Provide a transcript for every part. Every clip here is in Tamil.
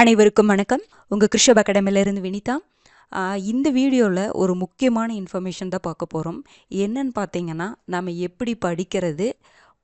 அனைவருக்கும் வணக்கம். உங்கள் கிருஷப் அகாடமிலேருந்து வினிதா. இந்த வீடியோவில் ஒரு முக்கியமான இன்ஃபர்மேஷன் தான் பார்க்க போகிறோம் என்னன்னு பார்த்தீங்கன்னா நம்ம எப்படி படிக்கிறது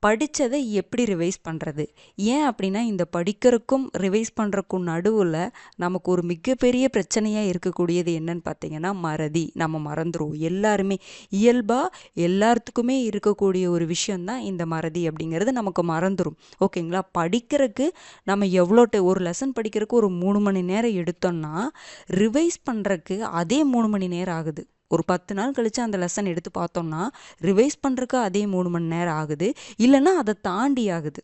படித்ததை எப்படி ரிவைஸ் பண்ணுறது ஏன் அப்படின்னா இந்த படிக்கிறதுக்கும் ரிவைஸ் பண்ணுறக்கும் நடுவில் நமக்கு ஒரு மிகப்பெரிய பிரச்சனையாக இருக்கக்கூடியது என்னன்னு பார்த்தீங்கன்னா மறதி. நம்ம மறந்துடுவோம் எல்லாருமே இயல்பாக எல்லாத்துக்குமே இருக்கக்கூடிய ஒரு விஷயந்தான் இந்த மறதி அப்படிங்கிறது நமக்கு மறந்துடும் ஓகேங்களா? படிக்கிறதுக்கு நம்ம எவ்வளோ ஒரு லெசன் படிக்கிறதுக்கு ஒரு மூணு மணி நேரம் எடுத்தோம்னா ரிவைஸ் பண்ணுறக்கு அதே மூணு மணி நேரம் ஆகுது. ஒரு பத்து நாள் கழித்து அந்த லெசன் எடுத்து பார்த்தோம்னா ரிவைஸ் பண்ணுறதுக்கு அதே மூணு மணி நேரம் ஆகுது. இல்லைன்னா அதை தாண்டி ஆகுது.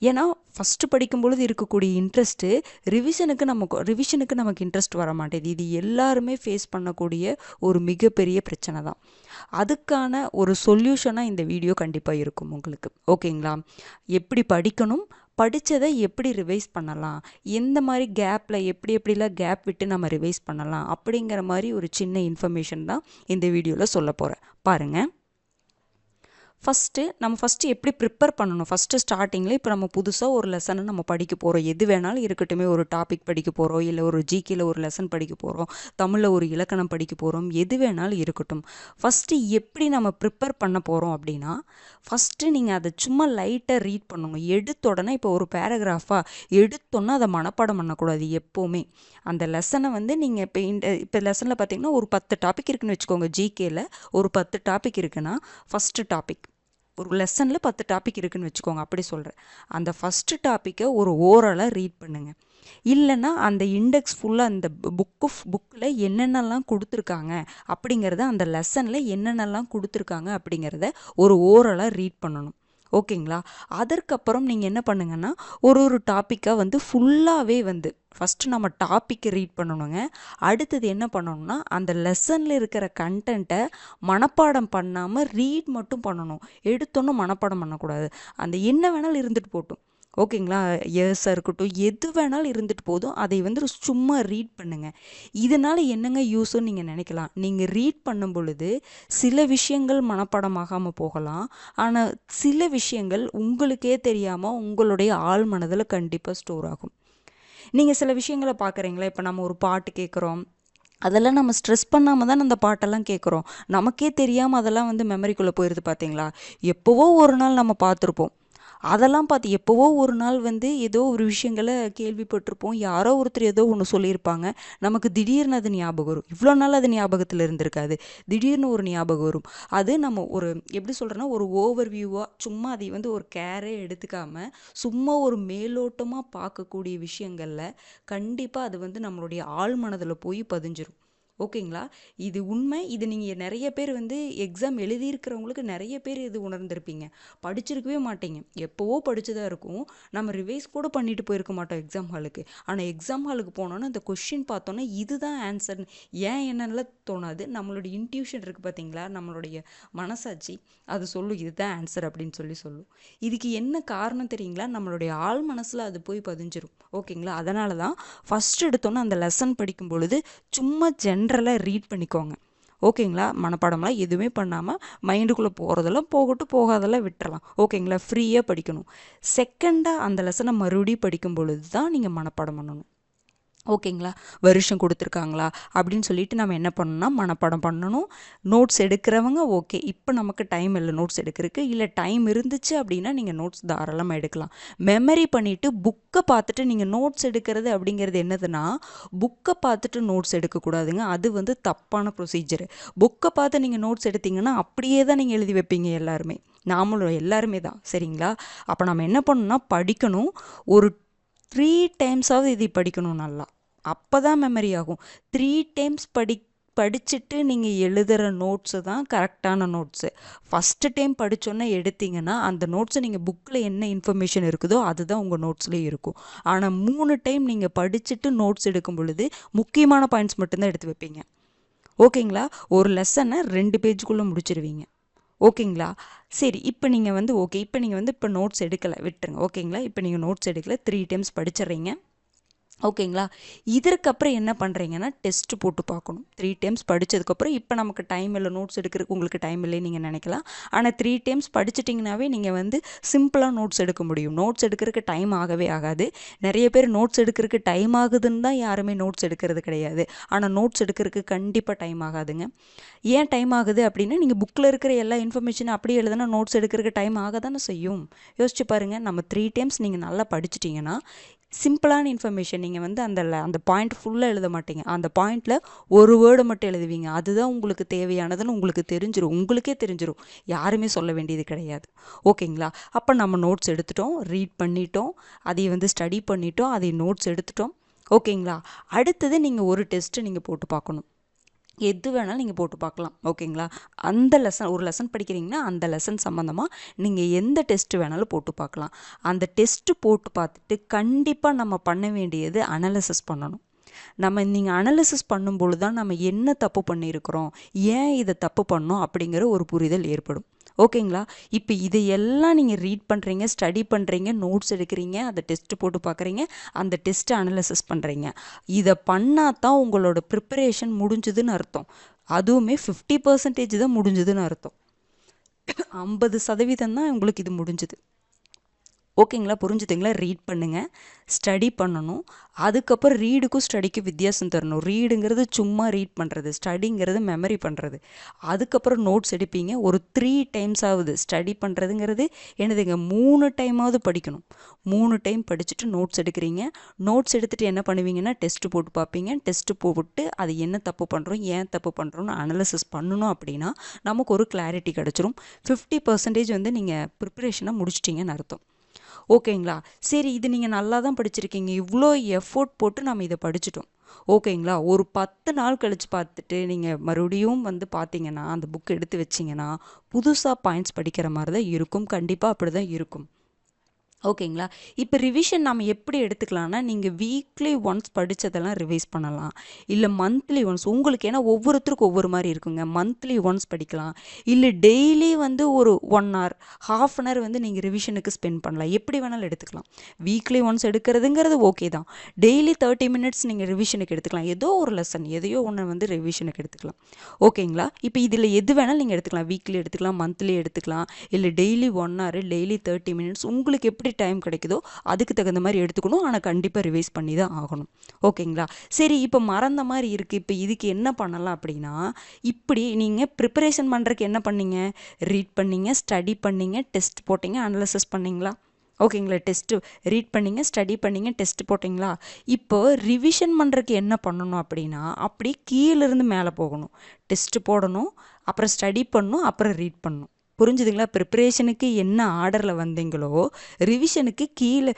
ஏன்னா ஃபஸ்ட்டு படிக்கும்பொழுது இருக்கக்கூடிய இன்ட்ரெஸ்ட்டு ரிவிஷனுக்கு நமக்கு ரிவிஷனுக்கு நமக்கு இன்ட்ரெஸ்ட் வர மாட்டேது இது எல்லாருமே ஃபேஸ் பண்ணக்கூடிய ஒரு மிகப்பெரிய பிரச்சனை தான். அதுக்கான ஒரு சொல்யூஷனாக இந்த வீடியோ கண்டிப்பாக இருக்கும் உங்களுக்கு. ஓகேங்களா? எப்படி படிக்கணும் படித்ததை எப்படி ரிவைஸ் பண்ணலாம்? எந்த மாதிரி கேப்பில் எப்படி எப்படிலாம் கேப் விட்டு நம்ம ரிவைஸ் பண்ணலாம்? அப்படிங்கிற மாதிரி ஒரு சின்ன இன்ஃபர்மேஷன் தான் இந்த வீடியோவில் சொல்ல போகிறேன் பாருங்கள் ஃபஸ்ட்டு நம்ம ஃபஸ்ட்டு எப்படி ப்ரிப்பேர் பண்ணணும்? ஃபஸ்ட்டு ஸ்டார்டிங்கில் இப்போ நம்ம புதுசாக ஒரு லெசனை நம்ம படிக்க போகிறோம் எது வேணாலும் இருக்கட்டுமே ஒரு டாபிக் படிக்க போகிறோம் இல்லை ஒரு ஜிகேல ஒரு லெசன் படிக்க போகிறோம் தமிழில் ஒரு இலக்கணம் படிக்க போகிறோம் எது வேணாலும் இருக்கட்டும். ஃபஸ்ட்டு எப்படி நம்ம ப்ரிப்பேர் பண்ண போகிறோம் அப்படின்னா ஃபஸ்ட்டு நீங்கள் அதை சும்மா லைட்டாக ரீட் பண்ணணும். எடுத்தோடனே இப்போ ஒரு பேராகிராஃபாக எடுத்தோன்னா அதை மனப்பாடம் பண்ணக்கூடாது எப்போவுமே. அந்த லெசனை வந்து நீங்கள் இப்போ இந்த இப்போ லெசனில் பார்த்தீங்கன்னா ஒரு பத்து டாபிக் இருக்குன்னு வச்சுக்கோங்க. ஜிகேல ஒரு பத்து டாபிக் இருக்குன்னா ஃபஸ்ட்டு டாபிக் ஒரு லெசனில் பத்து டாபிக் இருக்குதுன்னு வச்சுக்கோங்க அப்படி சொல்கிறேன் அந்த ஃபஸ்ட்டு டாப்பிக்கை ஒரு ஓரலாக ரீட் பண்ணுங்கள் இல்லைன்னா அந்த இண்டெக்ஸ் ஃபுல்லாக அந்த புக்கு புக்கில் என்னென்னலாம் கொடுத்துருக்காங்க அப்படிங்கிறத அந்த லெசனில் என்னென்னலாம் கொடுத்துருக்காங்க அப்படிங்கிறத ஒரு ஓரலாக ரீட் பண்ணணும். ஓகேங்களா? அதற்கப்புறம் நீங்கள் என்ன பண்ணுங்கன்னா ஒரு ஒரு டாப்பிக்காக வந்து ஃபுல்லாகவே வந்து ஃபஸ்ட்டு நம்ம டாப்பிக்கை ரீட் பண்ணணுங்க. அடுத்தது என்ன பண்ணணும்னா அந்த லெசனில் இருக்கிற கண்டென்ட்டை மனப்பாடம் பண்ணாமல் ரீட் மட்டும் பண்ணணும். எடுத்தோன்னே மனப்பாடம் பண்ணக்கூடாது. அந்த என்ன வேணாலும் இருந்துட்டு போட்டும். ஓகேங்களா? இயர்ஸாக இருக்கட்டும். எது வேணாலும் இருந்துட்டு போதும். அதை வந்து சும்மா ரீட் பண்ணுங்க. இதனால் என்னங்க யூஸ்ன்னு நீங்கள் நினைக்கலாம். நீங்கள் ரீட் பண்ணும் பொழுது சில விஷயங்கள் மனப்பாடமாகாமல் போகலாம். ஆனால் சில விஷயங்கள் உங்களுக்கே தெரியாமல் உங்களுடைய ஆள் மனதில் கண்டிப்பாக ஸ்டோர் ஆகும். நீங்கள் சில விஷயங்களை பார்க்குறீங்களா? இப்போ நம்ம ஒரு பாட்டு கேட்குறோம். அதெல்லாம் நம்ம ஸ்ட்ரெஸ் பண்ணாமல் தான் அந்த பாட்டெல்லாம் கேட்குறோம். நமக்கே தெரியாமல் அதெல்லாம் வந்து மெமரிக்குள்ளே போயிடுது பார்த்தீங்களா எப்போவோ ஒரு நாள் நம்ம பார்த்துருப்போம். அதெல்லாம் பார்த்து எப்போவோ ஒரு நாள் வந்து ஏதோ ஒரு விஷயங்களை கேள்விப்பட்டிருப்போம். யாரோ ஒருத்தர் ஏதோ ஒன்று சொல்லியிருப்பாங்க. நமக்கு திடீர்னு அது ஞாபகம் வரும். இவ்வளோ நாள் அது ஞாபகத்தில் இருந்திருக்காது. திடீர்னு ஒரு ஞாபகம் வரும். அது நம்ம ஒரு எப்படி சொல்கிறேன்னா ஒரு ஓவர் வியூவாக சும்மா அதை வந்து ஒரு கேரே எடுத்துக்காமல் சும்மா ஒரு மேலோட்டமாக பார்க்கக்கூடிய விஷயங்களில் கண்டிப்பாக அது வந்து நம்மளுடைய ஆழ்மனதில் போய் பதிஞ்சிரும். ஓகேங்களா? இது உண்மை. இது நீங்கள் நிறைய பேர் வந்து எக்ஸாம் எழுதியிருக்கிறவங்களுக்கு நிறைய பேர் இது உணர்ந்திருப்பீங்க. படிச்சிருக்கவே மாட்டீங்க. எப்போவோ படிச்சதா இருக்கும். நம்ம ரிவைஸ் கூட பண்ணிட்டு போயிருக்க மாட்டோம் எக்ஸாம் ஹாலுக்கு ஆனால் எக்ஸாம் ஹாலுக்கு போனோன்னா அந்த கொஷின் பார்த்தோன்னா இதுதான் ஆன்சர் ஏன் என்னென்னலாம் தோணாது. நம்மளுடைய இன்ட்யூஷன் இருக்குது பார்த்தீங்களா நம்மளுடைய மனசாட்சி அது சொல்லும் இதுதான் ஆன்சர் அப்படின்னு சொல்லி சொல்லும். இதுக்கு என்ன காரணம் தெரியுங்களா? நம்மளுடைய ஆழ் மனசில் அது போய் பதிஞ்சிரும். ஓகேங்களா? அதனால தான் ஃபஸ்ட் எடுத்தோன்னே அந்த லெசன் படிக்கும் பொழுது சும்மா ஜென்ரலாக ரீட் பண்ணிக்கோங்க. ஓகேங்களா? மனப்பாடம்லாம் எதுவுமே பண்ணாமல் மைண்டுக்குள்ளே போகிறதெல்லாம் போகட்டும் போகாதெல்லாம் விட்டுறலாம். ஓகேங்களா? ஃப்ரீயாக படிக்கணும். செகண்டாக அந்த லெசனை மறுபடியும் படிக்கும் பொழுது தான் நீங்கள் மனப்பாடம் பண்ணணும். ஓகேங்களா? வருஷம் கொடுத்துருக்காங்களா? அப்படின்னு சொல்லிட்டு நம்ம என்ன பண்ணணும்னா மனப்பாடம் பண்ணணும். நோட்ஸ் எடுக்கிறவங்க ஓகே. இப்போ நமக்கு டைம் இல்லை நோட்ஸ் எடுக்கிறதுக்கு. இல்லை டைம் இருந்துச்சு அப்படின்னா நீங்கள் நோட்ஸ் தாராளமாக எடுக்கலாம். மெமரி பண்ணிவிட்டு புக்கை பார்த்துட்டு நீங்கள் நோட்ஸ் எடுக்கிறது அப்படிங்கிறது என்னதுன்னா புக்கை பார்த்துட்டு நோட்ஸ் எடுக்கக்கூடாதுங்க. அது வந்து தப்பான ப்ரொசீஜர் புக்கை பார்த்து நீங்கள் நோட்ஸ் எடுத்தீங்கன்னா அப்படியே தான் நீங்கள் எழுதி வைப்பீங்க எல்லாருமே. நாமளும் எல்லாருமே தான். சரிங்களா? அப்போ நம்ம என்ன பண்ணணும்னா படிக்கணும். ஒரு த்ரீ டைம்ஸாவது இது படிக்கணும் நல்லா. அப்போ தான் மெமரி ஆகும். த்ரீ டைம்ஸ் படி படிச்சுட்டு நீங்கள் எழுதுகிற நோட்ஸு தான் கரெக்டான நோட்ஸு ஃபஸ்ட்டு டைம் படித்தோன்னே எடுத்தீங்கன்னா அந்த நோட்ஸை நீங்கள் புக்கில் என்ன இன்ஃபர்மேஷன் இருக்குதோ அதுதான் உங்கள் நோட்ஸ்லேயே இருக்கும். ஆனால் மூணு டைம் நீங்கள் படிச்சுட்டு நோட்ஸ் எடுக்கும் பொழுது முக்கியமான பாயிண்ட்ஸ் மட்டும்தான் எடுத்து வைப்பீங்க. ஓகேங்களா ஒரு லெசனை ரெண்டு பேஜுக்குள்ளே முடிச்சிருவீங்க. ஓகேங்களா? சரி இப்போ நீங்கள் வந்து ஓகே இப்போ நீங்கள் வந்து இப்போ நோட்ஸ் எடுக்கலை விட்டுருங்க ஓகேங்களா இப்போ நீங்கள் நோட்ஸ் எடுக்கலை த்ரீ டைம்ஸ் படிச்சிடுறீங்க. ஓகேங்களா? இதற்கப்புறம் என்ன பண்ணுறீங்கன்னா டெஸ்ட்டு போட்டு பார்க்கணும். த்ரீ டைம்ஸ் படித்ததுக்கப்புறம் இப்போ நமக்கு டைம் இல்லை நோட்ஸ் எடுக்கிறதுக்கு உங்களுக்கு டைம் இல்லைன்னு நீங்கள் நினைக்கலாம். ஆனால் த்ரீ டைம்ஸ் படிச்சிட்டிங்கனாவே நீங்கள் வந்து சிம்பிளாக நோட்ஸ் எடுக்க முடியும். நோட்ஸ் எடுக்கிறதுக்கு டைம் ஆகவே ஆகாது. நிறைய பேர் நோட்ஸ் எடுக்கிறதுக்கு டைம் ஆகுதுன்னு தான் யாருமே நோட்ஸ் எடுக்கிறது கிடையாது. ஆனால் நோட்ஸ் எடுக்கிறதுக்கு கண்டிப்பாக டைம் ஆகாதுங்க. ஏன் டைம் ஆகுது அப்படின்னா நீங்கள் புக்கில் இருக்கிற எல்லா இன்ஃபர்மேஷனும் அப்படியே எழுதுனா நோட்ஸ் எடுக்கிறதுக்கு டைம் ஆக தானே செய்யும். யோசிச்சு பாருங்கள் நம்ம த்ரீ டைம்ஸ் நீங்கள் நல்லா படிச்சிட்டிங்கன்னா சிம்பிளான இன்ஃபர்மேஷன் நீங்கள் வந்து அந்த அந்த பாயிண்ட் ஃபுல்லாக எழுத மாட்டீங்க. அந்த பாயிண்ட்டில் ஒரு வேர்டை மட்டும் எழுதுவீங்க. அதுதான் உங்களுக்கு தேவையானதுன்னு உங்களுக்கு தெரிஞ்சிடும் உங்களுக்கே தெரிஞ்சிடும் யாருமே சொல்ல வேண்டியது கிடையாது. ஓகேங்களா? அப்போ நம்ம நோட்ஸ் எடுத்துட்டோம். ரீட் பண்ணிட்டோம். அதை வந்து ஸ்டடி பண்ணிட்டோம். அதை நோட்ஸ் எடுத்துட்டோம். ஓகேங்களா? அடுத்தது நீங்கள் ஒரு டெஸ்ட்டு நீங்கள் போட்டு பார்க்கணும். எது வேணாலும் நீங்கள் போட்டு பார்க்கலாம் ஓகேங்களா? அந்த லெசன் ஒரு லெசன் படிக்கிறீங்கன்னா அந்த லெசன் சம்மந்தமாக நீங்கள் எந்த டெஸ்ட்டு வேணாலும் போட்டு பார்க்கலாம். அந்த டெஸ்ட்டு போட்டு பார்த்துட்டு கண்டிப்பாக நம்ம பண்ண வேண்டியது அனலிசிஸ் பண்ணணும். நம்ம நீங்கள் அனலிசிஸ் பண்ணும்பொழுது தான் நம்ம என்ன தப்பு பண்ணியிருக்கிறோம் ஏன் இதை தப்பு பண்ணோம் அப்படிங்கிற ஒரு புரிதல் ஏற்படும். ஓகேங்களா? இப்போ இதையெல்லாம் நீங்கள் ரீட் பண்ணுறீங்க ஸ்டடி பண்ணுறீங்க நோட்ஸ் எடுக்கிறீங்க அதை டெஸ்ட்டு போட்டு பார்க்குறீங்க அந்த டெஸ்ட்டை அனலிசிஸ் பண்ணுறீங்க இதை பண்ணால் தான் உங்களோட ப்ரிப்பரேஷன் முடிஞ்சுதுன்னு அர்த்தம். அதுவுமே ஃபிஃப்டி பர்சன்டேஜ் தான் முடிஞ்சுதுன்னு அர்த்தம். ஐம்பது சதவீதம் தான் உங்களுக்கு இது முடிஞ்சுது. ஓகேங்களா? புரிஞ்சுதுங்களா? ரீட் பண்ணுங்கள் ஸ்டடி பண்ணணும். அதுக்கப்புறம் ரீடுக்கும் ஸ்டடிக்கும் வித்தியாசம் தரணும். ரீடுங்கிறது சும்மா ரீட் பண்ணுறது ஸ்டடிங்கிறது மெமரி பண்ணுறது அதுக்கப்புறம் நோட்ஸ் எடுப்பீங்க. ஒரு த்ரீ டைம்ஸ் ஆகுது ஸ்டடி பண்ணுறதுங்கிறது என்னதுங்க? மூணு டைமாவது படிக்கணும். மூணு டைம் படிச்சுட்டு நோட்ஸ் எடுக்கிறீங்க. நோட்ஸ் எடுத்துகிட்டு என்ன பண்ணுவீங்கன்னா டெஸ்ட்டு போட்டு பார்ப்பீங்க. டெஸ்ட்டு போட்டு அது என்ன தப்பு பண்ணுறோம் ஏன் தப்பு பண்ணுறோன்னு அனலிசிஸ் பண்ணணும் அப்படின்னா நமக்கு ஒரு கிளாரிட்டி கிடச்சிரும். ஃபிஃப்டி பர்சன்டேஜ் வந்து நீங்கள் ப்ரிப்பரேஷனை முடிச்சிட்டிங்கன்னு அர்த்தம். ஓகேங்களா? சரி இது நீங்கள் நல்லா தான் படிச்சிருக்கீங்க. இவ்வளோ எஃபோர்ட் போட்டு நம்ம இதை படிச்சிட்டோம். ஓகேங்களா? ஒரு பத்து நாள் கழித்து பார்த்துட்டு நீங்கள் மறுபடியும் வந்து பார்த்தீங்கன்னா அந்த புக் எடுத்து வச்சிங்கன்னா புதுசாக பாயிண்ட்ஸ் படிக்கிற மாதிரி தான் இருக்கும். கண்டிப்பாக அப்படி தான் இருக்கும். ஓகேங்களா? இப்போ ரிவிஷன் நம்ம எப்படி எடுத்துக்கலாம்னா நீங்கள் வீக்லி ஒன்ஸ் படித்ததெல்லாம் ரிவைஸ் பண்ணலாம். இல்லை மந்த்லி ஒன்ஸ் உங்களுக்கு ஏன்னா ஒவ்வொருத்தருக்கும் ஒவ்வொரு மாதிரி இருக்குங்க. மந்த்லி ஒன்ஸ் படிக்கலாம். இல்லை டெய்லி வந்து ஒரு one hour half an hour வந்து நீங்கள் ரிவிஷனுக்கு ஸ்பெண்ட் பண்ணலாம். எப்படி வேணாலும் எடுத்துக்கலாம். வீக்லி ஒன்ஸ் எடுக்கிறதுங்கிறது ஓகே தான். டெய்லி தேர்ட்டி மினிட்ஸ் நீங்கள் ரிவிஷனுக்கு எடுத்துக்கலாம். ஏதோ ஒரு லெசன் எதையோ ஒன்று வந்து ரிவிஷனுக்கு எடுத்துக்கலாம். ஓகேங்களா? இப்போ இதில் எது வேணாலும் நீங்கள் எடுத்துக்கலாம். வீக்லி எடுத்துக்கலாம் மந்த்லி எடுத்துக்கலாம். இல்லை daily one hour daily thirty minutes உங்களுக்கு எப்படி டைம் கிடைக்குதோ அதுக்கு தகுந்த மாதிரி எடுத்துக்கணும். ஆனால் கண்டிப்பாக ரிவைஸ் பண்ணி தான் ஆகணும். ஓகேங்களா சரி இப்போ மறந்த மாதிரி இருக்குது இப்போ இதுக்கு என்ன பண்ணலாம் அப்படின்னா இப்படி நீங்கள் ப்ரிப்பரேஷன் பண்ணுறதுக்கு என்ன பண்ணீங்க? ரீட் பண்ணீங்க ஸ்டடி பண்ணீங்க டெஸ்ட் போட்டிங்க அனலிசிஸ் பண்ணிங்களா? ஓகேங்களா டெஸ்ட்டு ரீட் பண்ணிங்க ஸ்டடி பண்ணிங்க டெஸ்ட் போட்டிங்களா? இப்போ ரிவிஷன் பண்ணுறதுக்கு என்ன பண்ணணும் அப்படின்னா அப்படி கீழேருந்து மேலே போகணும். டெஸ்ட்டு போடணும் அப்புறம் ஸ்டடி பண்ணணும் அப்புறம் ரீட் பண்ணணும். புரிஞ்சுதுங்களா? ப்ரிப்பரேஷனுக்கு என்ன ஆர்டரில் வந்தீங்களோ ரிவிஷனுக்கு கீழே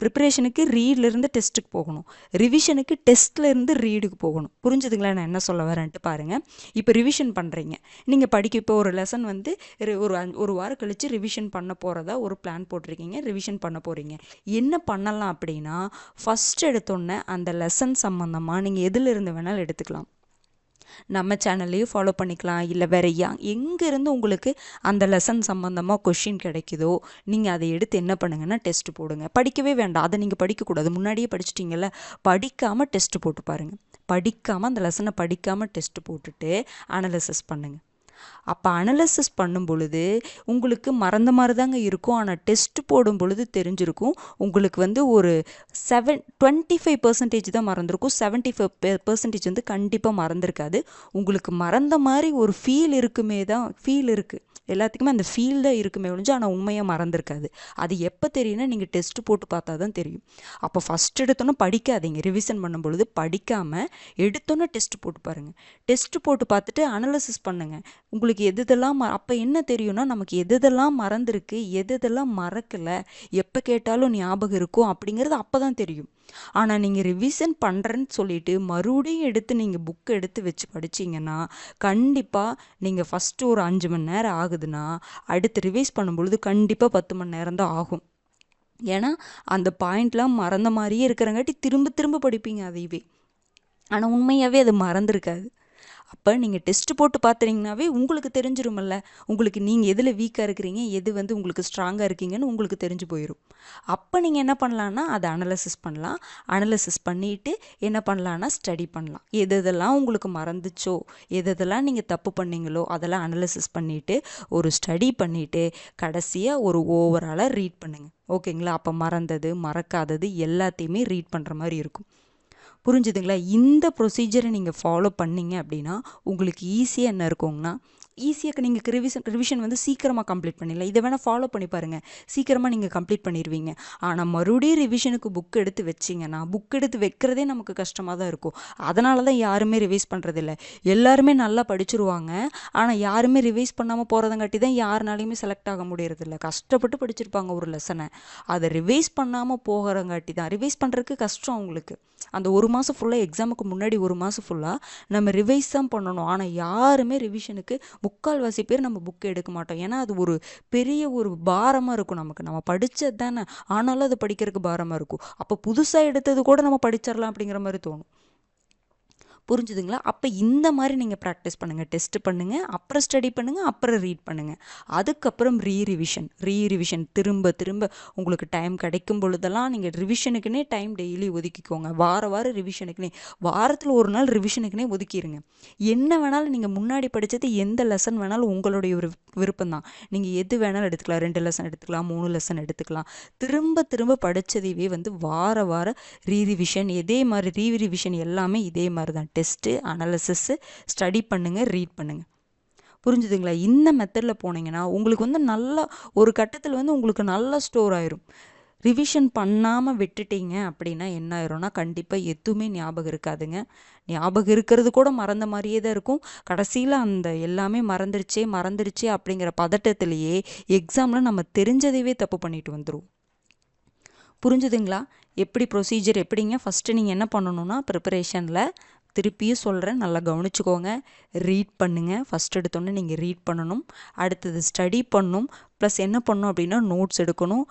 ப்ரிப்பரேஷனுக்கு ரீட்லேருந்து டெஸ்ட்டுக்கு போகணும். ரிவிஷனுக்கு டெஸ்ட்லேருந்து ரீடுக்கு போகணும். புரிஞ்சுதுங்களா? நான் என்ன சொல்ல வரேன்ட்டு பாருங்கள் இப்போ ரிவிஷன் பண்ணுறீங்க நீங்கள் படிக்க இப்போ ஒரு லெசன் வந்து ஒரு ஒரு வாரம் கழித்து ரிவிஷன் பண்ண போகிறதா ஒரு பிளான் போட்டிருக்கீங்க ரிவிஷன் பண்ண போகிறீங்க என்ன பண்ணலாம் அப்படின்னா ஃபஸ்ட் எடுத்தோன்னே அந்த லெசன் சம்மந்தமாக நீங்கள் எதில் இருந்து வேணாலும் எடுத்துக்கலாம். நம்ம சேனல்லையும் ஃபாலோ பண்ணிக்கலாம். இல்லை வேறு யா எங்கேருந்து உங்களுக்கு அந்த லெசன் சம்மந்தமாக கொஷின் கிடைக்குதோ நீங்கள் அதை எடுத்து என்ன பண்ணுங்கன்னா டெஸ்ட் போடுங்க. படிக்கவே வேண்டாம். அதை நீங்கள் படிக்கக்கூடாது. முன்னாடியே படிச்சிட்டிங்கல்ல? படிக்காமல் டெஸ்ட் போட்டு பாருங்கள் படிக்காமல் அந்த லெசனை படிக்காமல் டெஸ்ட் போட்டுட்டு அனலிசிஸ் பண்ணுங்கள் அப்போ அனலிசிஸ் பண்ணும் பொழுது உங்களுக்கு மறந்த மாதிரி தாங்க இருக்கும். ஆனால் டெஸ்ட் போடும் பொழுது தெரிஞ்சிருக்கும். உங்களுக்கு வந்து ஒரு செவன் டுவெண்ட்டி ஃபைவ் பர்சன்டேஜ் தான் மறந்துருக்கும். செவன்ட்டி ஃபைவ் பர்சன்டேஜ் வந்து கண்டிப்பாக மறந்துருக்காது. உங்களுக்கு மறந்த மாதிரி ஒரு ஃபீல் இருக்குமே தான் ஃபீல் இருக்குது எல்லாத்துக்குமே அந்த ஃபீல் தான் இருக்குமே ஒழிஞ்சு ஆனால் உண்மையாக மறந்துருக்காது. அது எப்போ தெரியும்னா நீங்கள் டெஸ்ட் போட்டு பார்த்தா தான் தெரியும். அப்போ ஃபஸ்ட் எடுத்தோன்னே படிக்காதீங்க. ரிவிஷன் பண்ணும் பொழுது படிக்காமல் எடுத்தோன்னே டெஸ்ட் போட்டு பாருங்கள் டெஸ்ட் போட்டு பார்த்துட்டு அனலிசிஸ் பண்ணுங்கள் உங்களுக்கு எதுதெல்லாம் ம அப்போ என்ன தெரியும்னா நமக்கு எதுதெல்லாம் மறந்துருக்கு எது எதெல்லாம் மறக்கலை எப்போ கேட்டாலும் ஞாபகம் இருக்கும் அப்படிங்கிறது அப்போ தான் தெரியும். ஆனால் நீங்கள் ரிவிஷன் பண்ணுறேன்னு சொல்லிட்டு மறுபடியும் எடுத்து நீங்கள் புக்கை எடுத்து வச்சு படிச்சிங்கன்னா கண்டிப்பாக நீங்கள் ஃபஸ்ட்டு ஒரு அஞ்சு மணி நேரம் ஆகுதுன்னா அடுத்து ரிவைஸ் பண்ணும்பொழுது கண்டிப்பாக பத்து மணி நேரம் தான் ஆகும். ஏன்னா அந்த பாயிண்ட்லாம் மறந்த மாதிரியே இருக்கிறங்காட்டி திரும்ப திரும்ப படிப்பீங்க அதையவே. ஆனால் உண்மையாகவே அது மறந்துருக்காது. அப்போ நீங்கள் டெஸ்ட் போட்டு பார்த்துறீங்கனாவே உங்களுக்கு தெரிஞ்சிருமில்ல உங்களுக்கு நீங்கள் எதில் வீக்காக இருக்கிறீங்க எது வந்து உங்களுக்கு ஸ்ட்ராங்காக இருக்கீங்கன்னு உங்களுக்கு தெரிஞ்சு போயிடும் அப்போ நீங்கள் என்ன பண்ணலான்னா அதை அனலசிஸ் பண்ணலாம். அனலசிஸ் பண்ணிவிட்டு என்ன பண்ணலான்னா ஸ்டடி பண்ணலாம். எது எதெல்லாம் உங்களுக்கு மறந்துச்சோ எது எதெல்லாம் நீங்கள் தப்பு பண்ணீங்களோ அதெல்லாம் அனலைசிஸ் பண்ணிவிட்டு ஒரு ஸ்டடி பண்ணிவிட்டு கடைசியாக ஒரு ஓவராலாக ரீட் பண்ணுங்கள் ஓகேங்களா? அப்போ மறந்தது மறக்காதது எல்லாத்தையுமே ரீட் பண்ணுற மாதிரி இருக்கும். புரிஞ்சுதுங்களா? இந்த ப்ரொசீஜரை நீங்கள் ஃபாலோ பண்ணிங்க அப்படின்னா உங்களுக்கு ஈஸியாக என்ன இருக்குங்கன்னா ஈஸியாக நீங்கள் ரிவிஷன் ரிவிஷன் வந்து சீக்கிரமாக கம்ப்ளீட் பண்ணிடலாம். இதை வேணால் ஃபாலோ பண்ணி பாருங்கள் சீக்கிரமாக நீங்கள் கம்ப்ளீட் பண்ணிடுவீங்க ஆனால் மறுபடியும் ரிவிஷனுக்கு புக் எடுத்து வச்சிங்கன்னா புக் எடுத்து வைக்கிறதே நமக்கு கஷ்டமாக தான் இருக்கும். அதனால தான் யாருமே ரிவைஸ் பண்ணுறதில்ல எல்லாருமே நல்லா படிச்சிருவாங்க. ஆனால் யாருமே ரிவைஸ் பண்ணாமல் போகிறதங்காட்டி தான் யாருனாலையுமே செலக்ட் ஆக முடியறதில்ல. கஷ்டப்பட்டு படிச்சிருப்பாங்க ஒரு லெசனை அதை ரிவைஸ் பண்ணாமல் போகிறங்காட்டி தான். ரிவைஸ் பண்ணுறதுக்கு கஷ்டம் அவங்களுக்கு. அந்த ஒரு மாதம் ஃபுல்லாக எக்ஸாமுக்கு முன்னாடி ஒரு மாதம் ஃபுல்லாக நம்ம ரிவைஸ் தான் பண்ணணும். ஆனால் யாருமே ரிவிஷனுக்கு முக்கால்வாசி பேர் நம்ம புக் எடுக்க மாட்டோம். ஏன்னா அது ஒரு பெரிய ஒரு பாரமாக இருக்கும் நமக்கு. நம்ம படித்தது தானே. ஆனாலும் அது படிக்கிறதுக்கு பாரமாக இருக்கும். அப்போ புதுசாக எடுத்தது கூட நம்ம படிச்சிடலாம் அப்படிங்கிற மாதிரி தோணும். புரிஞ்சுதுங்களா? அப்போ இந்த மாதிரி நீங்கள் ப்ராக்டிஸ் பண்ணுங்கள் டெஸ்ட் பண்ணுங்கள் அப்புறம் ஸ்டடி பண்ணுங்கள் அப்புறம் ரீட் பண்ணுங்கள் அதுக்கப்புறம் ரீ ரிவிஷன் ரீ ரிவிஷன் திரும்ப திரும்ப உங்களுக்கு டைம் கிடைக்கும் பொழுதெல்லாம் நீங்கள் ரிவிஷனுக்குனே டைம் டெய்லி ஒதுக்கிக்கோங்க. வார வாரம் ரிவிஷனுக்குனே வாரத்தில் ஒரு நாள் ரிவிஷனுக்குனே ஒதுக்கிடுங்க என்ன வேணாலும் நீங்கள் முன்னாடி படித்தது எந்த லெசன் வேணாலும் உங்களுடைய ஒரு விருப்பம் தான் நீங்கள் எது வேணாலும் எடுத்துக்கலாம். ரெண்டு லெசன் எடுத்துக்கலாம் மூணு லெசன் எடுத்துக்கலாம். திரும்ப திரும்ப படித்ததையே வந்து வார வார ரீ ரிவிஷன் இதே மாதிரி ரீ ரிவிஷன் எல்லாமே இதே மாதிரி தான் டெஸ்ட்டு அனாலிசிஸ்ஸு ஸ்டடி பண்ணுங்கள் ரீட் பண்ணுங்கள் புரிஞ்சுதுங்களா? இந்த மெத்தடில் போனீங்கன்னா உங்களுக்கு வந்து நல்லா ஒரு கட்டத்தில் வந்து உங்களுக்கு நல்லா ஸ்டோர் ஆயிரும். ரிவிஷன் பண்ணாமல் விட்டுட்டீங்க அப்படின்னா என்ன ஆயிரும்னா கண்டிப்பாக எதுவுமே ஞாபகம் இருக்காதுங்க. ஞாபகம் இருக்கிறது கூட மறந்த மாதிரியே தான் இருக்கும். கடைசியில் அந்த எல்லாமே மறந்துருச்சே மறந்துருச்சே அப்படிங்கிற பதட்டத்திலேயே எக்ஸாமில் நம்ம தெரிஞ்சதையவே தப்பு பண்ணிட்டு வந்துடுவோம் புரிஞ்சுதுங்களா? எப்படி ப்ரொசீஜர் எப்படிங்க? ஃபஸ்ட்டு நீங்கள் என்ன பண்ணணும்னா ப்ரிப்பரேஷனில் திருப்பியும் சொல்கிறேன் நல்லா கவனிச்சுக்கோங்க. ரீட் பண்ணுங்கள் ஃபஸ்ட் எடுத்தோன்னே நீங்கள் ரீட் பண்ணணும். அடுத்தது ஸ்டடி பண்ணணும் ப்ளஸ் என்ன பண்ணணும் அப்படின்னா நோட்ஸ் எடுக்கணும்.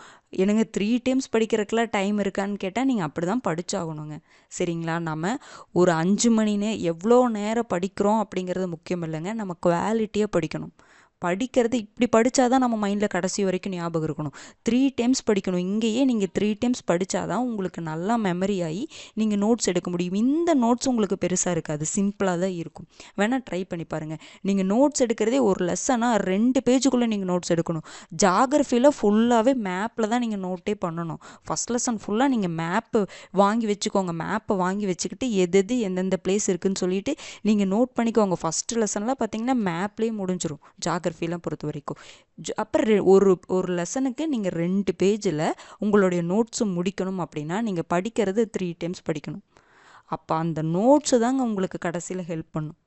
எனக்கு த்ரீ டைம்ஸ் படிக்கிறதுக்குலாம் டைம் இருக்கான்னு கேட்டால் நீங்கள் அப்படி தான் படித்தாகணுங்க சரிங்களா? நம்ம ஒரு அஞ்சு மணி நே எவ்வளோ நேரம் படிக்கிறோம் அப்படிங்கிறது முக்கியம் இல்லைங்க. நம்ம குவாலிட்டியாக படிக்கணும். படிக்கிறது இப்படி படித்தாதான் நம்ம மைண்டில் கடைசி வரைக்கும் ஞாபகம் இருக்கணும். த்ரீ டைம்ஸ் படிக்கணும். இங்கேயே நீங்கள் த்ரீ டைம்ஸ் படித்தாதான் உங்களுக்கு நல்லா மெமரி ஆகி நீங்கள் நோட்ஸ் எடுக்க முடியும். இந்த நோட்ஸ் உங்களுக்கு பெருசாக இருக்காது. சிம்பிளாக தான் இருக்கும். வேணால் ட்ரை பண்ணி பாருங்கள் நீங்கள் நோட்ஸ் எடுக்கிறதே ஒரு லெசனாக ரெண்டு பேஜுக்குள்ளே நீங்கள் நோட்ஸ் எடுக்கணும். ஜாகிரஃபியில் ஃபுல்லாகவே மேப்பில் தான் நீங்கள் நோட்டே பண்ணணும். ஃபஸ்ட் லெசன் ஃபுல்லாக நீங்கள் மேப்பு வாங்கி வச்சுக்கோங்க. மேப்பை வாங்கி வச்சுக்கிட்டு எது எது எந்தெந்த பிளேஸ் இருக்குதுன்னு சொல்லிட்டு நீங்கள் நோட் பண்ணிக்கோங்க. ஃபஸ்ட்டு லெசன்லாம் பார்த்தீங்கன்னா மேப்லேயே முடிஞ்சிடும் ஜாகிரஃபிலாம் பொறுத்த வரைக்கும் அப்புறம் ஒரு ஒரு லெசனுக்கு நீங்கள் ரெண்டு பேஜில் உங்களுடைய நோட்ஸும் முடிக்கணும் அப்படின்னா நீங்கள் படிக்கிறது த்ரீ டைம்ஸ் படிக்கணும். அப்போ அந்த நோட்ஸு தாங்க உங்களுக்கு கடைசியில் ஹெல்ப் பண்ணும்.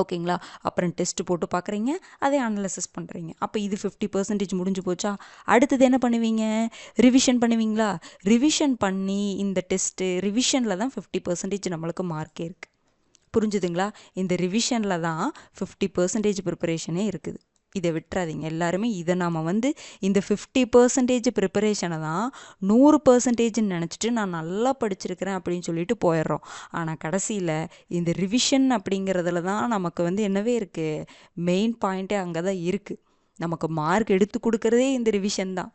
ஓகேங்களா? அப்புறம் டெஸ்ட் போட்டு பார்க்குறீங்க அதை அனலைசிஸ் பண்ணுறீங்க அப்போ இது ஃபிஃப்டி பர்சன்டேஜ் முடிஞ்சு போச்சா? அடுத்தது என்ன பண்ணுவீங்க? ரிவிஷன் பண்ணுவீங்களா? ரிவிஷன் பண்ணி இந்த டெஸ்ட்டு ரிவிஷனில் தான் ஃபிஃப்டி பர்சன்டேஜ் நம்மளுக்கு மார்க்கே இருக்குது புரிஞ்சுதுங்களா? இந்த ரிவிஷனில் தான் ஃபிஃப்டி பர்சன்டேஜ் ப்ரிப்பரேஷனே இருக்குது. இதை விட்டுறாதீங்க. எல்லாருமே இதை நாம் வந்து இந்த ஃபிஃப்டி பர்சன்டேஜ் ப்ரிப்பரேஷனை தான் நூறு பர்சன்டேஜ்னு நினச்சிட்டு நான் நல்லா படிச்சிருக்கிறேன் அப்படின்னு சொல்லிட்டு போயிடுறோம். ஆனால் கடைசியில் இந்த ரிவிஷன் அப்படிங்கிறதுல தான் நமக்கு வந்து என்னவே இருக்குது மெயின் பாயிண்ட்டே அங்கே தான் இருக்குது நமக்கு மார்க் எடுத்து கொடுக்குறதே இந்த ரிவிஷன் தான்.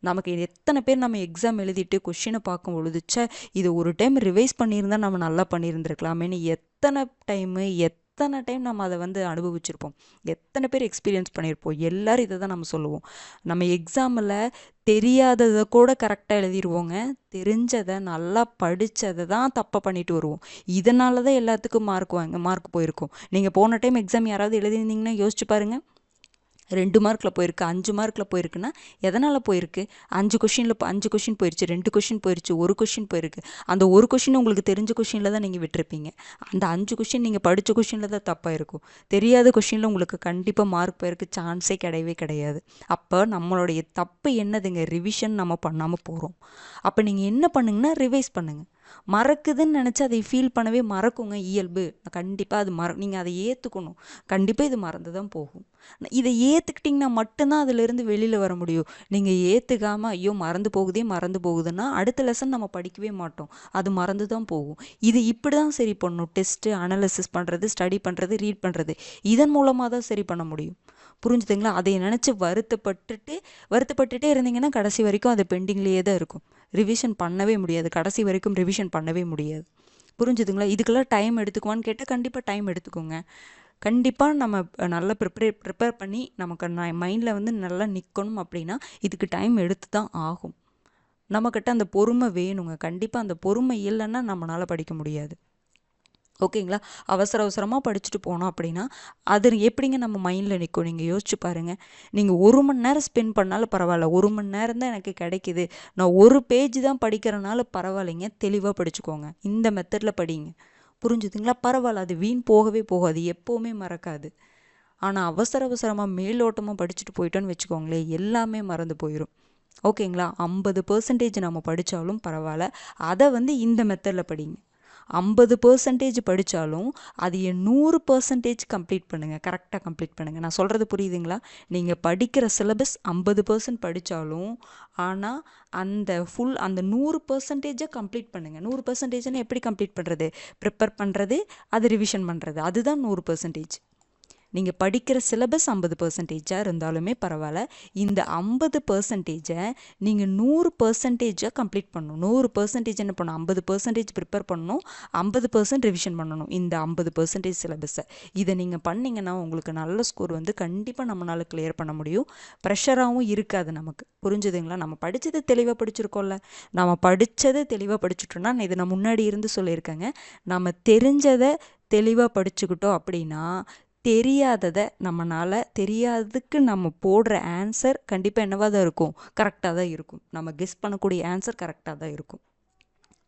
நமக்கு எத்தனை பேர் நம்ம எக்ஸாம் எழுதிட்டு கொஷினை பார்க்கும் பொழுது இது இதை ஒரு டைம் ரிவைஸ் பண்ணியிருந்தா நம்ம நல்லா பண்ணியிருந்துருக்கலாமேன்னு எத்தனை டைமு எத்தனை டைம் நம்ம அதை வந்து அனுபவிச்சிருப்போம்? எத்தனை பேர் எக்ஸ்பீரியன்ஸ் பண்ணியிருப்போம்? எல்லோரும் இதை தான் நம்ம சொல்லுவோம். நம்ம எக்ஸாமில் தெரியாததை கூட கரெக்டாக எழுதிடுவோங்க தெரிஞ்சதை நல்லா படித்ததை தான் தப்பாக பண்ணிட்டு வருவோம். இதனால தான் எல்லாத்துக்கும் மார்க் வாங்க மார்க் போயிருக்கோம். நீங்கள் போன டைம் எக்ஸாம் யாராவது எழுதியிருந்தீங்கன்னா யோசிச்சு பாருங்கள் ரெண்டு மார்க்கில் போயிருக்கு அஞ்சு மார்க்கில் போயிருக்குன்னா எதனால் போயிருக்கு? அஞ்சு கொஷினில் அஞ்சு கொஷின் போயிடுச்சு ரெண்டு கொஷின் போயிடுச்சு ஒரு கொஷின் போயிருக்கு. அந்த ஒரு கொஷின் உங்களுக்கு தெரிஞ்ச கொஷினில் தான் நீங்கள் விட்டுருப்பீங்க. அந்த அஞ்சு கொஷின் நீங்கள் படித்த கொஷினில் தான் தப்பாக இருக்கும். தெரியாத கொஷினில் உங்களுக்கு கண்டிப்பாக மார்க் போயிருக்கு சான்ஸே கிடையவே கிடையாது. அப்போ நம்மளுடைய தப்பு என்னதுங்க? ரிவிஷன் நம்ம பண்ணாமல் போகிறோம் அப்போ நீங்கள் என்ன பண்ணுங்கன்னா ரிவைஸ் பண்ணுங்கள் மறக்குதுன்னு நினச்சி அதை ஃபீல் பண்ணவே மறக்குங்க இயல்பு. கண்டிப்பாக அது மற நீங்கள் அதை ஏற்றுக்கணும் கண்டிப்பாக இது மறந்து தான் போகும் இதை ஏற்றுக்கிட்டிங்கன்னா மட்டும்தான் அதிலிருந்து வெளியில் வர முடியும். நீங்கள் ஏற்றுக்காமல் ஐயோ மறந்து போகுதே மறந்து போகுதுன்னா அடுத்த லெசன் நம்ம படிக்கவே மாட்டோம். அது மறந்து தான் போகும். இது இப்படி தான் சரி பண்ணணும். டெஸ்ட்டு அனாலிசிஸ் பண்ணுறது ஸ்டடி பண்ணுறது ரீட் பண்ணுறது இதன் மூலமாக தான் சரி பண்ண முடியும். புரிஞ்சுதுங்களா? அதை நினச்சி வருத்தப்பட்டுட்டு வருத்தப்பட்டுட்டே இருந்தீங்கன்னா கடைசி வரைக்கும் அது பெண்டிங்லேயே தான் இருக்கும். ரிவிஷன் பண்ணவே முடியாது. கடைசி வரைக்கும் ரிவிஷன் பண்ணவே முடியாது. புரிஞ்சுதுங்களா? இதுக்கெல்லாம் டைம் எடுத்துக்குவான்னு கேட்டால் கண்டிப்பாக டைம் எடுத்துக்கோங்க. கண்டிப்பாக நம்ம நல்லா ப்ரிப்பேர் ப்ரிப்பேர் பண்ணி நமக்கு நான் மைண்டில் வந்து நல்லா நிற்கணும் அப்படின்னா இதுக்கு டைம் எடுத்து தான் ஆகும். நம்மக்கிட்ட அந்த பொறுமை வேணுங்க. கண்டிப்பாக அந்த பொறுமை இல்லைன்னா நம்மளால் படிக்க முடியாது. ஓகேங்களா அவசர அவசரமாக படிச்சுட்டு போனோம் அப்படின்னா அது எப்படிங்க நம்ம மைண்டில் நிற்கும் நீங்கள் யோசிச்சு பாருங்கள் நீங்கள் ஒரு மணி நேரம் ஸ்பெண்ட் பண்ணாலும் பரவாயில்ல. ஒரு மணி நேரம் தான் எனக்கு கிடைக்குது. நான் ஒரு பேஜ் தான் படிக்கிறனால பரவாயில்லைங்க. தெளிவாக படிச்சுக்கோங்க. இந்த மெத்தடில் படிங்க. புரிஞ்சுதுங்களா? பரவாயில்ல. அது வீண் போகவே போகாது. எப்போவுமே மறக்காது. ஆனால் அவசர அவசரமாக மேலோட்டமாக படிச்சுட்டு போயிட்டோன்னு வச்சுக்கோங்களேன் எல்லாமே மறந்து போயிடும் ஓகேங்களா ஐம்பது பர்சன்டேஜ் நம்ம படித்தாலும் பரவாயில்ல. அதை வந்து இந்த மெத்தடில் படிங்க. ஐம்பது பர்சன்டேஜ் படித்தாலும் அது என் நூறு பர்சன்டேஜ் கம்ப்ளீட் பண்ணுங்கள் கரெக்டாக கம்ப்ளீட் பண்ணுங்கள் நான் சொல்கிறது புரியுதுங்களா? நீங்கள் படிக்கிற சிலபஸ் ஐம்பது பர்சன்ட் படித்தாலும் ஆனால் அந்த ஃபுல் அந்த நூறு பர்சன்டேஜை கம்ப்ளீட் பண்ணுங்கள் நூறு பர்சன்டேஜ்னால் எப்படி கம்ப்ளீட் பண்ணுறது ப்ரிப்பேர் பண்ணுறது அது ரிவிஷன் பண்ணுறது அதுதான் நூறு பர்சன்டேஜ் நீங்கள் படிக்கிற சிலபஸ் ஐம்பது பர்சன்டேஜாக இருந்தாலுமே பரவாயில்ல. இந்த ஐம்பது பர்சன்டேஜை நீங்கள் நூறு பர்சன்டேஜாக கம்ப்ளீட் பண்ணணும். நூறு பர்சன்டேஜ் என்ன பண்ணணும்? ஐம்பது பர்சன்டேஜ் ப்ரிப்பேர் பண்ணணும். ஐம்பது பர்சன்ட் ரிவிஷன் பண்ணணும். இந்த ஐம்பது பர்சன்டேஜ் சிலபஸை இதை நீங்கள் பண்ணிங்கன்னா உங்களுக்கு நல்ல ஸ்கோர் வந்து கண்டிப்பாக நம்மளால் கிளியர் பண்ண முடியும். ப்ரெஷராகவும் இருக்காது நமக்கு. புரிஞ்சுதுங்களா? நம்ம படித்ததை தெளிவாக படிச்சிருக்கோம்ல. நம்ம படித்ததை தெளிவாக படிச்சுட்டோம்னா இது நான் முன்னாடி இருந்து சொல்லியிருக்கேங்க. நம்ம தெரிஞ்சதை தெளிவாக படிச்சுக்கிட்டோம் அப்படின்னா தெரியாததை நம்மளால் தெரியாததுக்கு நம்ம போடுற ஆன்சர் கண்டிப்பாக என்னவாக தான் இருக்கும்? கரெக்டாக தான் இருக்கும். நம்ம கெஸ் பண்ணக்கூடிய ஆன்சர் கரெக்டாக தான் இருக்கும்.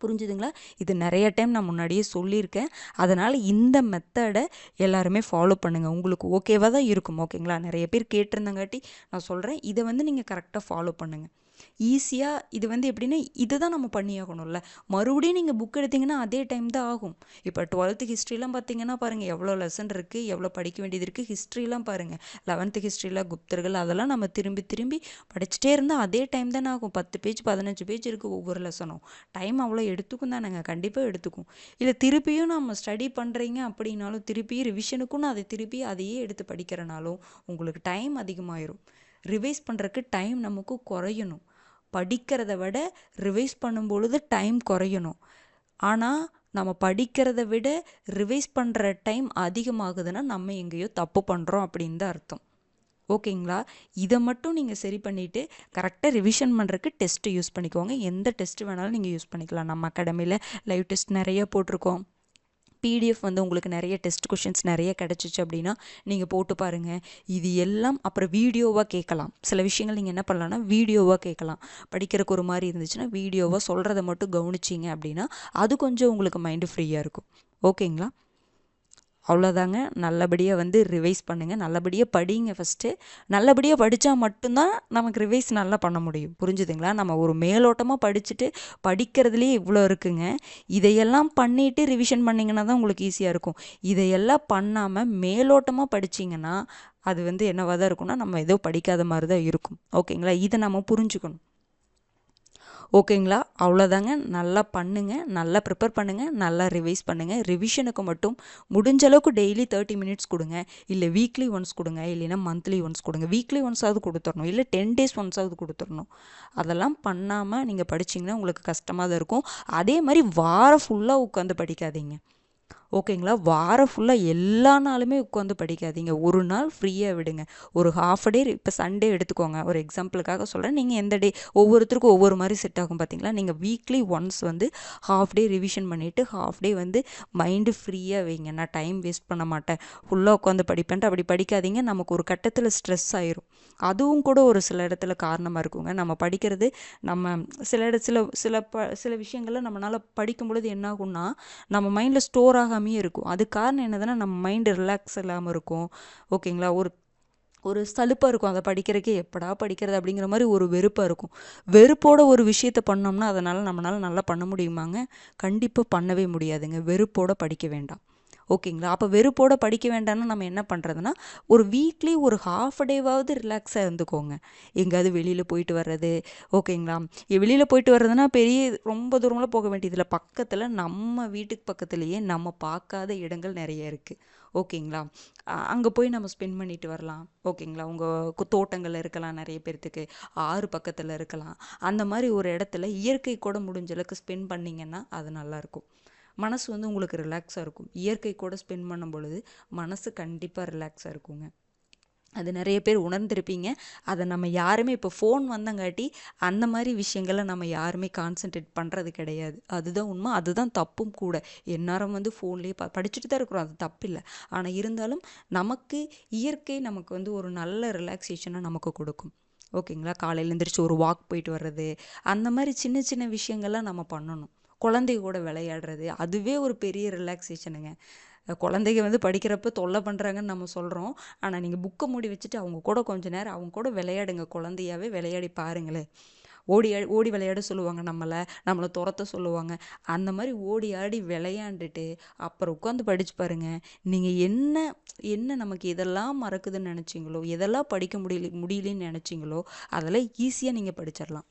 புரிஞ்சுதுங்களா? இது நிறைய டைம் நான் முன்னாடியே சொல்லியிருக்கேன். அதனால் இந்த மெத்தடை எல்லாருமே ஃபாலோ பண்ணுங்கள் உங்களுக்கு ஓகேவாக தான் இருக்கும். ஓகேங்களா நிறைய பேர் கேட்டிருந்தங்காட்டி நான் சொல்கிறேன் இதை வந்து நீங்கள் கரெக்டாக ஃபாலோ பண்ணுங்கள் ஈஸியாக இது வந்து எப்படின்னா இதை தான் நம்ம பண்ணியாகணும்ல. மறுபடியும் நீங்கள் புக் எடுத்திங்கன்னா அதே டைம் தான் ஆகும். இப்போ டுவெல்த்து ஹிஸ்ட்ரிலாம் பார்த்தீங்கன்னா பாருங்கள் எவ்வளோ லெசன் இருக்குது எவ்வளோ படிக்க வேண்டியது இருக்குது ஹிஸ்ட்ரிலாம் பாருங்கள் லெவன்த்து ஹிஸ்ட்ரியில் குப்தர்கள் அதெல்லாம் நம்ம திரும்பி திரும்பி படிச்சுட்டே இருந்தால் அதே டைம் தானே ஆகும். பத்து பேஜ் பதினஞ்சு பேஜ் இருக்குது ஒவ்வொரு லெசனும் டைம் அவ்வளோ எடுத்துக்கும் தானேங்க கண்டிப்பாக எடுத்துக்கும். இல்லை திருப்பியும் நம்ம ஸ்டடி பண்ணுறீங்க அப்படின்னாலும் திருப்பி ரிவிஷனுக்கும் நான் அதை திருப்பி அதையே எடுத்து படிக்கிறனாலும் உங்களுக்கு டைம் அதிகமாயிரும். ரிவைஸ் பண்ணுறக்கு டைம் நமக்கு குறையணும். படிக்கிறத விட ரிவைஸ் பண்ணும் பொழுது டைம் குறையணும். ஆனால் நம்ம படிக்கிறத விட ரிவைஸ் பண்ணுற டைம் அதிகமாகுதுன்னா நம்ம எங்கேயோ தப்பு பண்ணுறோம் அப்படின்னு தான் அர்த்தம். ஓகேங்களா? இதை மட்டும் நீங்கள் சரி பண்ணிவிட்டு கரெக்டாக ரிவிஷன் பண்ணுறதுக்கு டெஸ்ட்டு யூஸ் பண்ணிக்கோங்க. எந்த டெஸ்ட்டு வேணாலும் நீங்கள் யூஸ் பண்ணிக்கலாம். நம்ம அகாடமியில் லைவ் டெஸ்ட் நிறைய போட்டிருக்கோம். பிடிஎஃப் வந்து உங்களுக்கு நிறைய டெஸ்ட் கொஷின்ஸ் நிறைய கிடச்சிச்சு அப்படின்னா நீங்கள் போட்டு பாருங்கள் இது எல்லாம் அப்புறம் வீடியோவாக கேட்கலாம். சில விஷயங்கள் நீங்கள் என்ன பண்ணலாம்னா வீடியோவாக கேட்கலாம். படிக்கிறதுக்கு ஒரு மாதிரி இருந்துச்சுன்னா வீடியோவாக சொல்கிறத மட்டும் கவனிச்சிங்க அப்படின்னா அது கொஞ்சம் உங்களுக்கு மைண்டு ஃப்ரீயாக இருக்கும். ஓகேங்களா அவ்வளோதாங்க. நல்லபடியாக வந்து ரிவைஸ் பண்ணுங்கள் நல்லபடியாக படிங்க ஃபஸ்ட்டு நல்லபடியாக படித்தா மட்டும்தான் நமக்கு ரிவைஸ் நல்லா பண்ண முடியும். புரிஞ்சுதுங்களா? நம்ம ஒரு மேலோட்டமாக படிச்சுட்டு படிக்கிறதுலேயே இவ்வளோ இருக்குங்க. இதையெல்லாம் பண்ணிவிட்டு ரிவிஷன் பண்ணிங்கன்னா தான் உங்களுக்கு ஈஸியாக இருக்கும். இதையெல்லாம் பண்ணாமல் மேலோட்டமாக படிச்சிங்கன்னா அது வந்து என்னவாக தான் இருக்கும்னா நம்ம ஏதோ படிக்காத மாதிரி தான் இருக்கும். ஓகேங்களா? இதை நம்ம புரிஞ்சுக்கணும். ஓகேங்களா? அவ்வளோதாங்க நல்லா பண்ணுங்கள் நல்லா ப்ரிப்பேர் பண்ணுங்கள் நல்லா ரிவைஸ் பண்ணுங்கள் ரிவிஷனுக்கு மட்டும் முடிஞ்ச அளவுக்கு டெய்லி தேர்ட்டி மினிட்ஸ் கொடுங்க. இல்லை வீக்லி ஒன்ஸ் கொடுங்க. இல்லைன்னா மந்த்லி ஒன்ஸ் கொடுங்க. வீக்லி ஒன்ஸாவது கொடுத்துடணும். இல்லை டென் டேஸ் ஒன்ஸாவது கொடுத்துடணும். அதெல்லாம் பண்ணாமல் நீங்கள் படிச்சிங்கன்னா உங்களுக்கு கஷ்டமாக தான் இருக்கும். அதே மாதிரி வாரம் ஃபுல்லாக உட்காந்து படிக்காதீங்க. ஓகேங்களா? வாரம் ஃபுல்லாக எல்லா நாளுமே உட்காந்து படிக்காதீங்க. ஒரு நாள் ஃப்ரீயாக விடுங்க. ஒரு ஹாஃப் டே இப்போ சண்டே எடுத்துக்கோங்க. ஒரு எக்ஸாம்பிளுக்காக சொல்கிறேன் நீங்கள் எந்த டே ஒவ்வொருத்தருக்கும் ஒவ்வொரு மாதிரி செட் ஆகும் பார்த்தீங்களா நீங்கள் வீக்லி ஒன்ஸ் வந்து ஹாஃப் டே ரிவிஷன் பண்ணிவிட்டு ஹாஃப் டே வந்து மைண்டு ஃப்ரீயாக வைங்க. நான் டைம் வேஸ்ட் பண்ண மாட்டேன். ஃபுல்லாக உட்காந்து படிப்பேன்ட்டு அப்படி படிக்காதீங்க. நமக்கு ஒரு கட்டத்தில் ஸ்ட்ரெஸ் ஆயிரும். அதுவும் கூட ஒரு சில இடத்துல காரணமாக இருக்குங்க. நம்ம படிக்கிறது நம்ம சில இட சில சில ப சில விஷயங்களை நம்மளால் படிக்கும் பொழுது என்ன ஆகும்னா நம்ம மைண்டில் ஸ்டோர் கம்மியாக இருக்கும். அது காரணம் என்னதுன்னா நம்ம மைண்டு ரிலாக்ஸ் இல்லாமல் இருக்கும். ஓகேங்களா? ஒரு ஒரு சலுப்பாக இருக்கும். அதை படிக்கிறக்கே எப்படா படிக்கிறது அப்படிங்கிற மாதிரி ஒரு வெறுப்பாக இருக்கும். வெறுப்போட ஒரு விஷயத்த பண்ணோம்னா அதனால் நம்மளால் நல்லா பண்ண முடியுமாங்க? கண்டிப்பாக பண்ணவே முடியாதுங்க. வெறுப்போட படிக்க வேண்டாம். ஓகேங்களா? அப்போ வெறுப்போட படிக்க வேண்டாம்னா நம்ம என்ன பண்ணுறதுனா ஒரு வீக்லி ஒரு ஹாஃப் டேவாவது ரிலாக்ஸாக இருந்துக்கோங்க. எங்கேயாவது வெளியில் போயிட்டு வர்றது ஓகேங்களா? வெளியில் போயிட்டு வர்றதுனா பெரிய ரொம்ப தூரமெல்லாம் போக வேண்டியதில்லை. பக்கத்தில் நம்ம வீட்டுக்கு பக்கத்துலேயே நம்ம பார்க்காத இடங்கள் நிறைய இருக்குது ஓகேங்களா? அங்கே போய் நம்ம ஸ்பெண்ட் பண்ணிட்டு வரலாம். ஓகேங்களா? உங்கள் தோட்டங்கள் இருக்கலாம் நிறைய பேர்த்துக்கு. ஆறு பக்கத்தில் இருக்கலாம். அந்த மாதிரி ஒரு இடத்துல இயற்கை கூட முடிஞ்ச அளவுக்கு ஸ்பெண்ட் பண்ணிங்கன்னா அது நல்லாயிருக்கும் மனசு வந்து உங்களுக்கு ரிலாக்ஸாக இருக்கும். இயற்கை கூட ஸ்பெண்ட் பண்ணும் பொழுது மனசு கண்டிப்பாக ரிலாக்ஸாக இருக்குங்க. அது நிறைய பேர் உணர்ந்திருப்பீங்க. அதை நம்ம யாருமே இப்போ ஃபோன் வந்தங்காட்டி அந்த மாதிரி விஷயங்களை நம்ம யாருமே கான்சென்ட்ரேட் பண்ணுறது கிடையாது. அதுதான் உண்மை. அதுதான் தப்பும் கூட. எந்நேரம் வந்து ஃபோன்லேயே ப படிச்சுட்டு தான் இருக்கிறோம். அது தப்பில்லை ஆனால் இருந்தாலும் நமக்கு இயற்கை நமக்கு வந்து ஒரு நல்ல ரிலாக்ஸேஷனை நமக்கு கொடுக்கும். ஓகேங்களா? காலையில் எழுந்திரிச்சு ஒரு வாக் போயிட்டு வர்றது அந்த மாதிரி சின்ன சின்ன விஷயங்கள்லாம் நம்ம பண்ணணும். குழந்தை கூட விளையாடுறது அதுவே ஒரு பெரிய ரிலாக்ஸேஷனுங்க குழந்தைங்க வந்து படிக்கிறப்ப தொல்லை பண்ணுறாங்கன்னு நம்ம சொல்கிறோம் ஆனால் நீங்கள் புக்கை மூடி வச்சுட்டு அவங்க கூட கொஞ்ச நேரம் அவங்க கூட விளையாடுங்க. குழந்தையாவே விளையாடி பாருங்களேன். ஓடி ஓடி விளையாட சொல்லுவாங்க நம்மளை நம்மளை துரத்த சொல்லுவாங்க. அந்த மாதிரி ஓடி ஆடி விளையாண்டுட்டு அப்புறம் உட்காந்து படித்து பாருங்கள் நீங்கள் என்ன என்ன நமக்கு இதெல்லாம் மறக்குதுன்னு நினச்சிங்களோ எதெல்லாம் படிக்க முடியல முடியலன்னு நினச்சிங்களோ அதெல்லாம் ஈஸியாக நீங்கள் படிச்சிடலாம்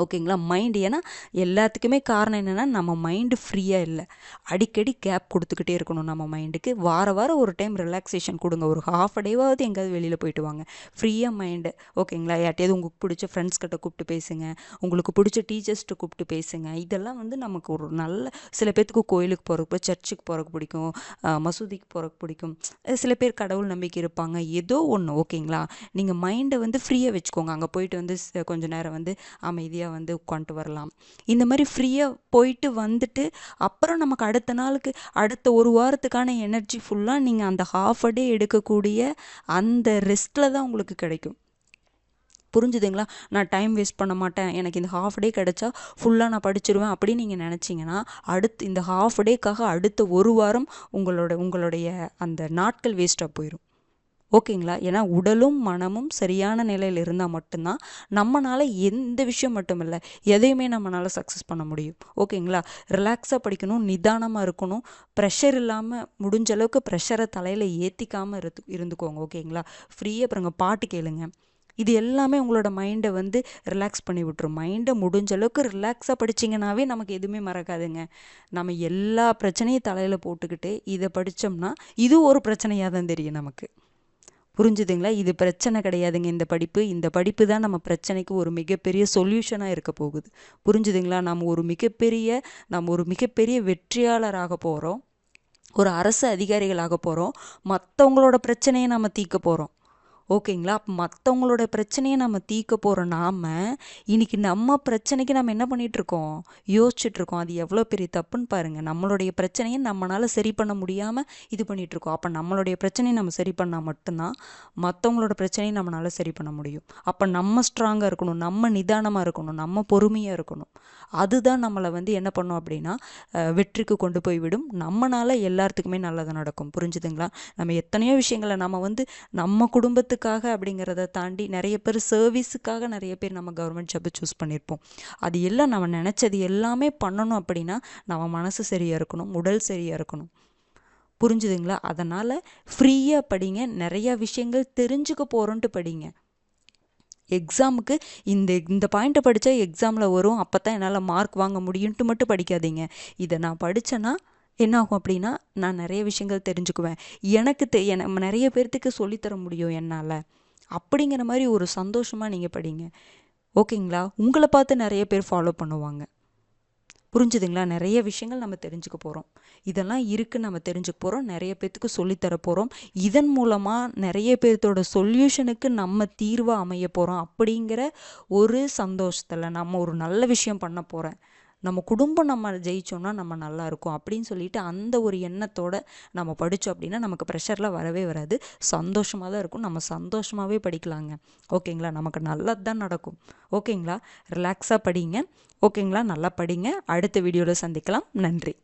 ஓகேங்களா? மைண்டு ஏன்னா எல்லாத்துக்குமே காரணம் என்னென்னா நம்ம மைண்டு ஃப்ரீயாக இல்லை. அடிக்கடி கேப் கொடுத்துக்கிட்டே இருக்கணும் நம்ம மைண்டுக்கு வார வாரம் ஒரு டைம் ரிலாக்ஸேஷன் கொடுங்க. ஒரு ஹாஃப் டேவாவது எங்கேயாவது வெளியில் போயிட்டு வாங்க. ஃப்ரீயாக மைண்டு ஓகேங்களா? யார்ட்டையாவது உங்களுக்கு பிடிச்ச ஃப்ரெண்ட்ஸ் கிட்ட கூப்பிட்டு பேசுங்க. உங்களுக்கு பிடிச்ச டீச்சர்ஸ்ட்டு கூப்பிட்டு பேசுங்க. இதெல்லாம் வந்து நமக்கு ஒரு நல்ல சில பேர்த்துக்கு கோயிலுக்கு போகிறக்கு சர்ச்சுக்கு போகிறக்கு பிடிக்கும். மசூதிக்கு போகிறக்கு பிடிக்கும். சில பேர் கடவுள் நம்பிக்கை இருப்பாங்க. ஏதோ ஒன்று ஓகேங்களா? நீங்கள் மைண்டை வந்து ஃப்ரீயாக வச்சுக்கோங்க. அங்கே போயிட்டு வந்து கொஞ்சம் நேரம் வந்து அமைதியாக ஃப்ரீயாக வந்து உட்காந்துட்டு வரலாம். இந்த மாதிரி ஃப்ரீயாக போயிட்டு வந்துட்டு அப்புறம் நமக்கு அடுத்த நாளுக்கு அடுத்த ஒரு வாரத்துக்கான எனர்ஜி ஃபுல்லாக நீங்கள் அந்த ஹாஃப் அ டே எடுக்கக்கூடிய அந்த ரெஸ்ட்டில் தான் உங்களுக்கு கிடைக்கும். புரிஞ்சுதுங்களா? நான் டைம் வேஸ்ட் பண்ண மாட்டேன். எனக்கு இந்த ஹாஃப் டே கிடச்சா ஃபுல்லாக நான் படிச்சிருவேன் அப்படின்னு நீங்கள் நினச்சிங்கன்னா அடுத்து இந்த ஹாஃப் டேக்காக அடுத்த ஒரு வாரம் உங்களோட உங்களுடைய அந்த நாட்கள் வேஸ்ட்டாக போயிடும் ஓகேங்களா? ஏன்னா உடலும் மனமும் சரியான நிலையில் இருந்தால் மட்டும்தான் நம்மளால் எந்த விஷயம் மட்டும் இல்லை எதையுமே நம்மளால் சக்ஸஸ் பண்ண முடியும். ஓகேங்களா? ரிலாக்ஸாக படிக்கணும் நிதானமாக இருக்கணும். ப்ரெஷர் இல்லாமல் முடிஞ்ச அளவுக்கு ப்ரெஷரை தலையில் ஏற்றிக்காமல் இருந்து இருந்துக்கோங்க. ஓகேங்களா? ஃப்ரீயாக அப்புறங்க பாட்டு கேளுங்க. இது எல்லாமே உங்களோட மைண்டை வந்து ரிலாக்ஸ் பண்ணி விட்டுரும். மைண்டை முடிஞ்ச அளவுக்கு ரிலாக்ஸாக படிச்சிங்கனாவே நமக்கு எதுவுமே மறக்காதுங்க. நம்ம எல்லா பிரச்சனையும் தலையில் போட்டுக்கிட்டு இதை படித்தோம்னா இது ஒரு பிரச்சனையாக தான் தெரியும் நமக்கு. புரிஞ்சுதுங்களா? இது பிரச்சனை கிடையாதுங்க இந்த படிப்பு. இந்த படிப்பு தான் நம்ம பிரச்சனைக்கு ஒரு மிகப்பெரிய சொல்யூஷனாக இருக்க போகுது. புரிஞ்சுதுங்களா? நம்ம ஒரு மிகப்பெரிய நாம் ஒரு மிகப்பெரிய வெற்றியாளராக போகிறோம் ஒரு அரசு அதிகாரிகளாக போகிறோம் மற்றவங்களோட பிரச்சனையை நம்ம தீர்க்க போகிறோம் ஓகேங்களா? அப்போ மற்றவங்களோட பிரச்சனையை நம்ம தீர்க்க போகிற நாம் இன்னைக்கு நம்ம பிரச்சனைக்கு நம்ம என்ன பண்ணிகிட்ருக்கோம் யோசிச்சுட்ருக்கோம் அது எவ்வளோ பெரிய தப்புன்னு பாருங்கள் நம்மளுடைய பிரச்சனையை நம்மளால் சரி பண்ண முடியாமல் இது பண்ணிகிட்ருக்கோம் அப்போ நம்மளுடைய பிரச்சனையை நம்ம சரி பண்ணால் மட்டும்தான் மற்றவங்களோட பிரச்சனையை நம்மளால் சரி பண்ண முடியும். அப்போ நம்ம ஸ்ட்ராங்காக இருக்கணும். நம்ம நிதானமாக இருக்கணும். நம்ம பொறுமையாக இருக்கணும். அதுதான் நம்மளை வந்து என்ன பண்ணோம் அப்படின்னா வெற்றிக்கு கொண்டு போய் விடும் நம்மளால் எல்லாத்துக்குமே நல்லது நடக்கும். புரிஞ்சுதுங்களா? நம்ம எத்தனையோ விஷயங்களை நம்ம வந்து நம்ம குடும்பத்துக்கு சர்வீஸுக்காக அப்படிங்கிறத தாண்டி நிறைய பேர் சர்வீஸுக்காக நிறைய பேர் நம்ம கவர்மெண்ட் ஜாப்பை சூஸ் பண்ணியிருப்போம். அது எல்லாம் நம்ம நினச்சது எல்லாமே பண்ணணும் அப்படின்னா நம்ம மனசு சரியாக இருக்கணும் உடல் சரியாக இருக்கணும். புரிஞ்சுதுங்களா? அதனால் ஃப்ரீயாக படிங்க நிறையா விஷயங்கள் தெரிஞ்சுக்க போகிறோன்ட்டு படிங்க. எக்ஸாமுக்கு இந்த இந்த பாயிண்ட்டை படித்தா எக்ஸாமில் வரும் அப்போ தான் என்னால் மார்க் வாங்க முடியும்ட்டு மட்டும் படிக்காதீங்க. இதை நான் படித்தேன்னா என்ன ஆகும் அப்படின்னா நான் நிறைய விஷயங்கள் தெரிஞ்சுக்குவேன். எனக்கு தெ என நிறைய பேர்த்துக்கு சொல்லித்தர முடியும் என்னால். அப்படிங்கிற மாதிரி ஒரு சந்தோஷமாக நீங்கள் படிங்க. ஓகேங்களா? உங்களை பார்த்து நிறைய பேர் ஃபாலோ பண்ணுவாங்க. புரிஞ்சுதுங்களா? நிறைய விஷயங்கள் நம்ம தெரிஞ்சுக்க போகிறோம் இதெல்லாம் இருக்குன்னு நம்ம தெரிஞ்சுக்க போகிறோம் நிறைய பேர்த்துக்கு சொல்லித்தர போகிறோம் இதன் மூலமாக நிறைய பேர்த்தோட சொல்யூஷனுக்கு நம்ம தீர்வாக அமைய போகிறோம் அப்படிங்கிற ஒரு சந்தோஷத்தில் நம்ம ஒரு நல்ல விஷயம் பண்ண போகிறேன் நம்ம குடும்பம் நம்ம ஜெயிச்சோன்னா நம்ம நல்லா இருக்கும் அப்படின்னு சொல்லிட்டு அந்த ஒரு எண்ணத்தோட நம்ம படித்தோம் அப்படின்னா நமக்கு ப்ரெஷர்லாம் வரவே வராது. சந்தோஷமாக தான் இருக்கும். நம்ம சந்தோஷமாகவே படிக்கலாங்க. ஓகேங்களா? நமக்கு நல்லது தான் நடக்கும். ஓகேங்களா? ரிலாக்ஸாக படிங்க. ஓகேங்களா? நல்லா படிங்க. அடுத்த வீடியோவில் சந்திக்கலாம். நன்றி.